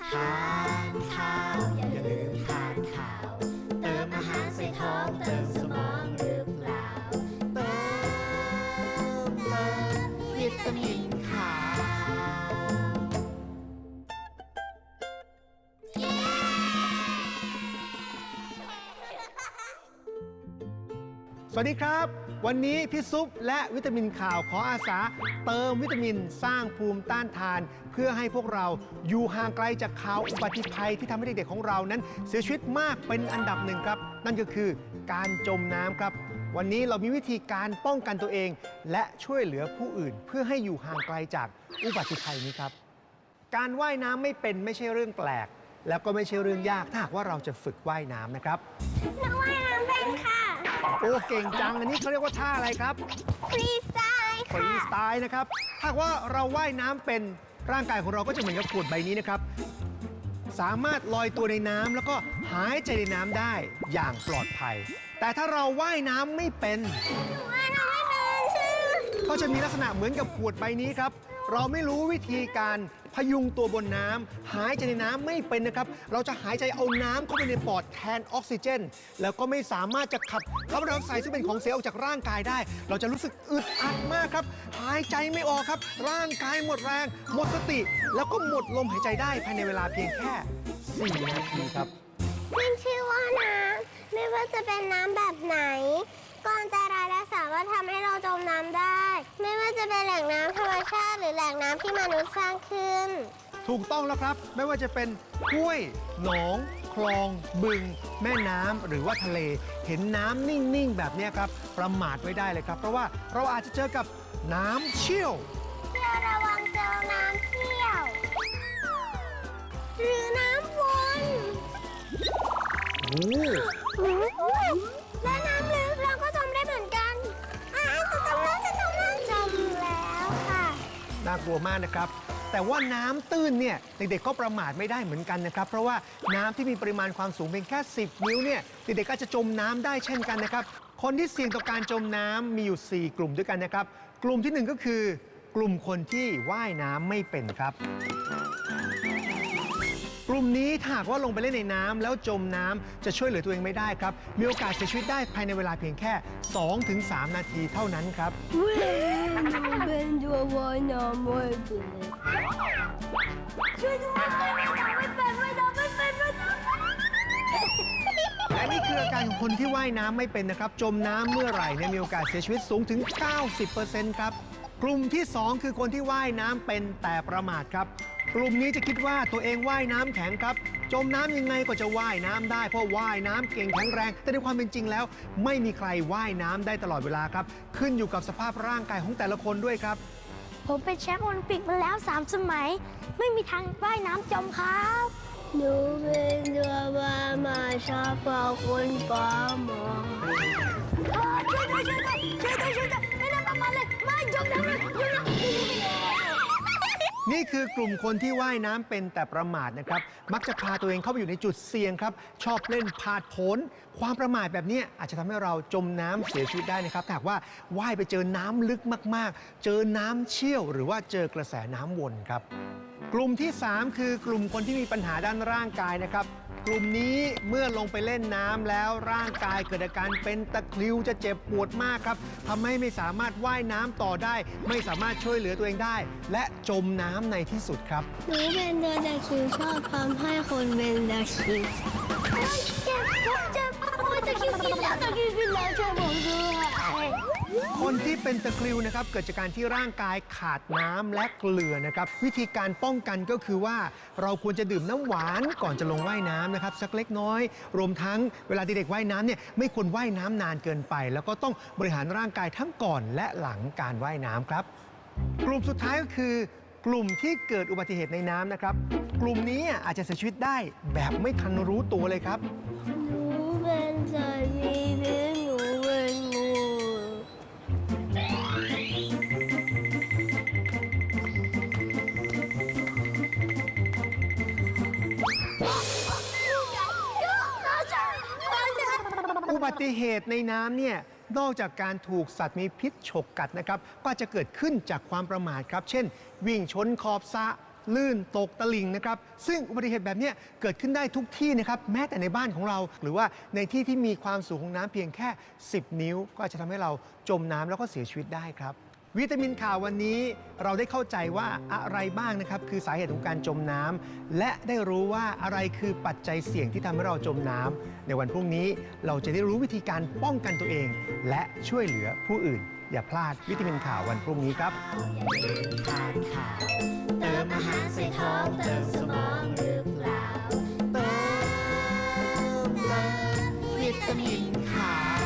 ทา สวัสดีครับ วันนี้พี่ซุปและวิตามินข่าวขออาสา เติมวิตามินสร้างภูมิต้านทาน เพื่อให้พวกเราอยู่ห่างไกลจากข่าวอุบัติภัยที่ทำให้เด็กๆของเรานั้น เสียชีวิตมากเป็นอันดับหนึ่งครับ นั่นก็คือการจมน้ำครับ วันนี้เรามีวิธีการป้องกันตัวเอง และช่วยเหลือผู้อื่น เพื่อให้อยู่ห่างไกลจากอุบัติภัยนี้ครับ การว่ายน้ำไม่เป็นไม่ใช่เรื่องแปลก แล้วก็ไม่ใช่เรื่องยากถ้าหากว่าเราจะฝึกว่ายน้ำนะครับ หนูว่ายน้ำเป็นค่ะ โอ้เก่งจังอันนี้เขาเรียกว่าท่าอะไรครับฟรีสไตล์ฟรีค่ะ สไตล์นะครับถ้าหากว่าเราว่ายน้ำเป็นร่างกายของเราก็จะเหมือนกับขวดใบนี้นะครับ สามารถลอยตัวในน้ำแล้วก็หายใจในน้ำได้อย่างปลอดภัย แต่ถ้าเราว่ายน้ำไม่เป็นหนูว่า ก็จะมีลักษณะเหมือนกับขวดใบนี้ครับ เราไม่รู้วิธีการพยุงตัวบนน้ำหายใจในน้ำไม่เป็นนะครับ เราจะหายใจเอาน้ำเข้าไปในปอดแทนออกซิเจน แล้วก็ไม่สามารถจะขับคาร์บอนไดออกไซด์ซึ่งเป็นของเสียออกจากร่างกายได้ เราจะรู้สึกอึดอัดมากครับ หายใจไม่ออกครับ ร่างกายหมดแรง หมดสติ แล้วก็หมดลมหายใจได้ภายในเวลาเพียงแค่4นาทีครับ ขึ้นชื่อว่าน้ำไม่ว่าจะเป็นน้ำแบบไหน ก็อันตรายและสามารถทำให้เราจมน้ำได้ ไม่ว่าจะเป็นแหล่งน้ำธรรมชาติหรือแหล่งน้ำที่มนุษย์สร้างขึ้น ถูกต้องแล้วครับ ไม่ว่าจะเป็นห้วย หนอง คลอง บึง แม่น้ำหรือว่าทะเล เห็นน้ำนิ่ง ๆ แบบเนี้ยครับ ประมาทไว้ได้เลยครับ เพราะว่าเราอาจจะเจอกับน้ำเชี่ยวเพื่อระวังเจอน้ำเที่ยว หรือน้ำวนโอ้และ น่ากลัวมากนะครับ แต่ว่าน้ำตื้นเนี่ยเด็กๆก็ประมาทไม่ได้เหมือนกันนะครับ เพราะว่าน้ำที่มีปริมาณความสูงเพียงแค่ 10 นิ้วเนี่ยเด็กๆก็จะจมน้ำได้เช่นกันนะครับ คนที่เสี่ยงต่อการจมน้ำมีอยู่ 4 กลุ่มด้วยกันนะครับ กลุ่มที่หนึ่งก็คือ กลุ่มคนที่ว่ายน้ำไม่เป็นครับ กลุ่มนี้ถ้าหากว่าลงไปเล่นในน้ำแล้วจมน้ำจะช่วยเหลือตัวเองไม่ได้ครับ มีโอกาสเสียชีวิตได้ภายในเวลาเพียงแค่ 2-3 นาทีเท่านั้นครับ เป็นตัววายน้ำไม่เป็นช่วยด้วยไม่เป็นไม่ทำไม่เป็นไม่ทำและนี่คืออาการของคนที่ว่ายน้ำไม่เป็นนะครับ จมน้ำเมื่อไหร่เนี่ยมีโอกาสเสียชีวิตสูงถึง 90%ครับ กลุ่มที่ 2 คือคนที่ว่ายน้ำเป็นแต่ประมาทครับ กลุ่มนี้จะคิดว่าตัวเองว่ายน้ำแข็งครับ จมน้ำยังไงก็จะว่ายน้ำได้เพราะว่ายน้ำเก่งแข็งแรง แต่ในความเป็นจริงแล้ว ไม่มีใครว่ายน้ำได้ตลอดเวลาครับ ขึ้นอยู่กับสภาพร่างกายของแต่ละคนด้วยครับ ผมเป็นแชมป์โอลิมปิกมาแล้ว 3 สมัย ไม่มีทางว่ายน้ำจมครับ หนูเป็นตัววามาชอบพอคุณปอหมอ นี่คือกลุ่มคนที่ว่ายน้ำเป็นแต่ประมาทนะครับ มักจะพาตัวเองเข้าไปอยู่ในจุดเสี่ยงครับ ชอบเล่นพาดโผนความประมาทแบบนี้อาจจะทำให้เราจมน้ำเสียชีวิตได้นะครับถ้าหากว่าว่ายไปเจอน้ำลึกมาก ๆ เจอน้ำเชี่ยว หรือว่าเจอกระแสน้ำวนครับ กลุ่มที่ 3 คือกลุ่มคนที่มีปัญหาด้านร่างกายนะครับ กลุ่มนี้เมื่อลงไปเล่นน้ำแล้วร่างกายเกิดอาการเป็นตะคริวจะเจ็บปวดมากครับทำให้ไม่สามารถว่ายน้ำต่อได้ ไม่สามารถช่วยเหลือตัวเองได้ และจมน้ำในที่สุดครับ หนูเป็นตัวตะคริวชอบทำให้คนเป็นตะคริวเจ็บผมเจ็บโอ้ยตะคริวกินแล้วตะคริวกินแล้วช่วยผมด้วย คนที่เป็นตะคริวนะครับเกิดจากการที่ร่างกายขาดน้ำและเกลือนะครับ วิธีการป้องกันก็คือว่าเราควรจะดื่มน้ำหวานก่อนจะลงว่ายน้ำนะครับสักเล็กน้อย รวมทั้งเวลาเด็กว่ายน้ำเนี่ยไม่ควรว่ายน้ำนานเกินไป แล้วก็ต้องบริหารร่างกายทั้งก่อนและหลังการว่ายน้ำครับ กลุ่มสุดท้ายก็คือ กลุ่มที่เกิดอุบัติเหตุในน้ำนะครับ กลุ่มนี้อาจจะเสียชีวิตได้แบบไม่ทันรู้ตัวเลยครับหนูเป็นสัตว์มีพิ อุบัติเหตุในน้ำเนี่ยนอกจากการถูกสัตว์มีพิษฉกกัดนะครับ ก็จะเกิดขึ้นจากความประมาทครับ เช่น วิ่งชนขอบสระลื่นตกตะลิงนะครับ ซึ่งอุบัติเหตุแบบนี้เกิดขึ้นได้ทุกที่นะครับ แม้แต่ในบ้านของเรา หรือว่าในที่ที่มีความสูงของน้ำเพียงแค่ 10 นิ้ว ก็อาจจะทำให้เราจมน้ำแล้วก็เสียชีวิตได้ครับ วิตามินข่าววันนี้เราได้เข้าใจว่าอะไรบ้างนะครับ คือสาเหตุของการจมน้ำ และได้รู้ว่าอะไรคือปัจจัยเสี่ยงที่ทำให้เราจมน้ำ ในวันพรุ่งนี้เราจะได้รู้วิธีการป้องกันตัวเอง และช่วยเหลือผู้อื่น อย่าพลาดวิตามินข่าววันพรุ่งนี้ครับทานข่าวเติมอาหารใส่ท้องเติมสมองหรือเปล่าเติมวิตามินข่าว